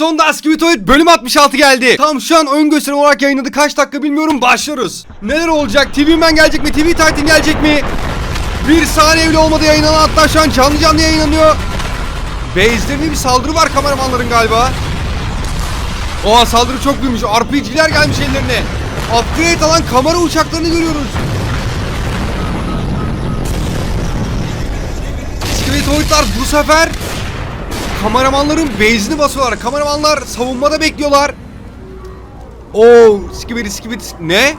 Sonunda Askibitoid bölüm 66 geldi. Tam şu an ön gösterim olarak yayınladı. Kaç dakika bilmiyorum. Başlıyoruz. Neler olacak? TV Man gelecek mi? TV Titan gelecek mi? Bir saniye bile olmadı yayınlanan hatta şu an canlı canlı yayınlanıyor. Base'lerinde bir saldırı var kameramanların galiba. Oha saldırı çok büyümüş. RPG'ler gelmiş ellerine. Upgrade alan kamera uçaklarını görüyoruz. Skeletonlar bu sefer kameramanların base'ini basıyorlar. Kameramanlar savunmada bekliyorlar. Oo, skibidi skibidi ne?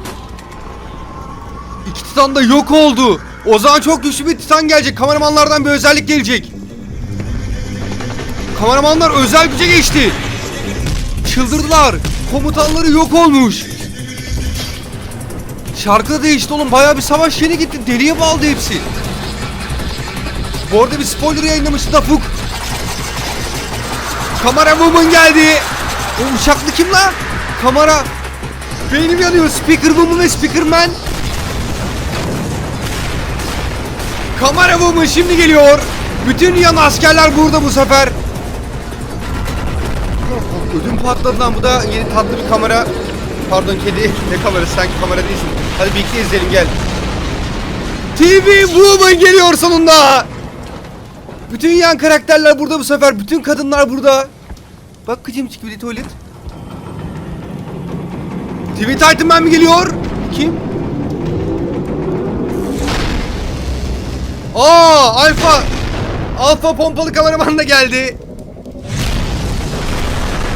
İki titan da yok oldu. O zaman çok güçlü bir titan gelecek. Kameramanlardan bir özellik gelecek. Kameramanlar özel güce geçti. Çıldırdılar. Komutanları yok olmuş. Şarkı değişti oğlum. Bayağı bir savaş yeni gitti. Deliye bağladı hepsi. Bu arada bir spoiler yayınlamıştı da. Kamera Woman geldi. O uçaklı kim la? Kamera. Beynim yanıyor. Speaker Woman ve Speaker Man. Kamera Woman şimdi geliyor. Bütün yan askerler burada bu sefer. Ödüm patladı lan. Bu da yeni tatlı bir kamera. Pardon kedi. Ne kamerası? Sanki kamera değilsin. Hadi birlikte izleyelim gel. TV Woman geliyor sonunda. Bütün yan karakterler burada bu sefer. Bütün kadınlar burada. Bak kıcım çıkıyor tuvalet. TV Titan Man mi geliyor? Kim? Aa, Alfa. Alfa pompalı kameraman da geldi.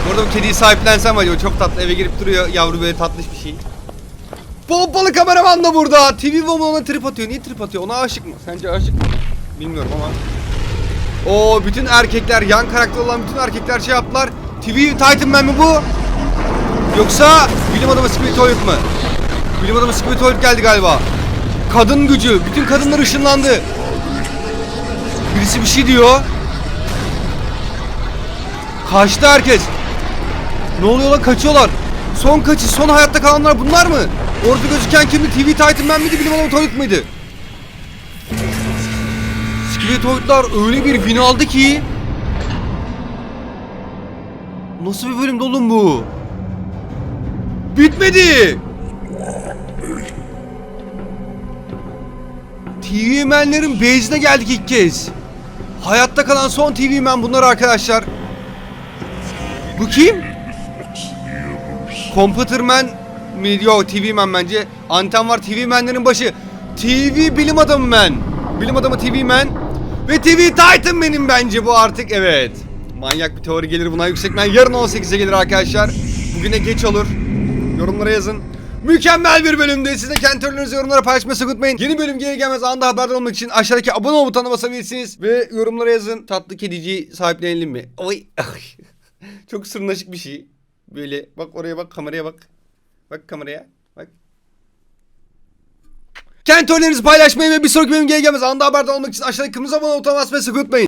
Burada bu kediyi sahiplensem acaba çok tatlı eve girip duruyor yavru böyle tatlış bir şey. Pompalı kameraman da burada. TV Woman ona trip atıyor. Niye trip atıyor? Ona aşık mı? Sence aşık mı? Bilmiyorum ama. O bütün erkekler yan karakter olan bütün erkekler şey yaptılar. TV Titan Man mi bu? Yoksa bilim adamı Spiritoid mu? Bilim adamı Spiritoid geldi galiba. Kadın gücü. Bütün kadınlar ışınlandı. Birisi bir şey diyor. Kaçtı herkes. Ne oluyor lan kaçıyorlar. Son kaçış, son hayatta kalanlar bunlar mı? Orada gözüken kimdi? TV Titan Man miydi? Bilim adamı Toyd mıydı? Skeletoidlar öyle bir win aldı ki Nasıl bir bölüm oğlum bu? Bitmedi. TV Man'lerin base'ine geldik ilk kez. Hayatta kalan son TV Man bunlar arkadaşlar. Bu kim? Computer Man mi? Yok TV Man bence. Anten var TV Man'lerin başı. TV bilim adamı man. Bilim adamı TV Man. Ve TV Titan benim bence bu artık evet. Manyak bir teori gelir buna yüksek man. Yarın 18'e gelir arkadaşlar. Bugüne geç olur. Yorumlara yazın. Mükemmel bir bölümde. Siz de kendi teorilerinizi yorumlara paylaşmayı unutmayın. Yeni bölüm gelir gelmez anda haberdar olmak için aşağıdaki abone ol butonuna basabilirsiniz. Ve yorumlara yazın. Tatlı kediciyi sahiplenelim mi? Oy. Çok sırnaşık bir şey. Böyle bak oraya bak kameraya bak. Bak kameraya. Kendi teorilerinizi paylaşmayı ve bir sonraki bölüm gelir gelmez anda haberdar olmak için aşağıdaki kırmızı abone ol butonuna basmayı unutmayın.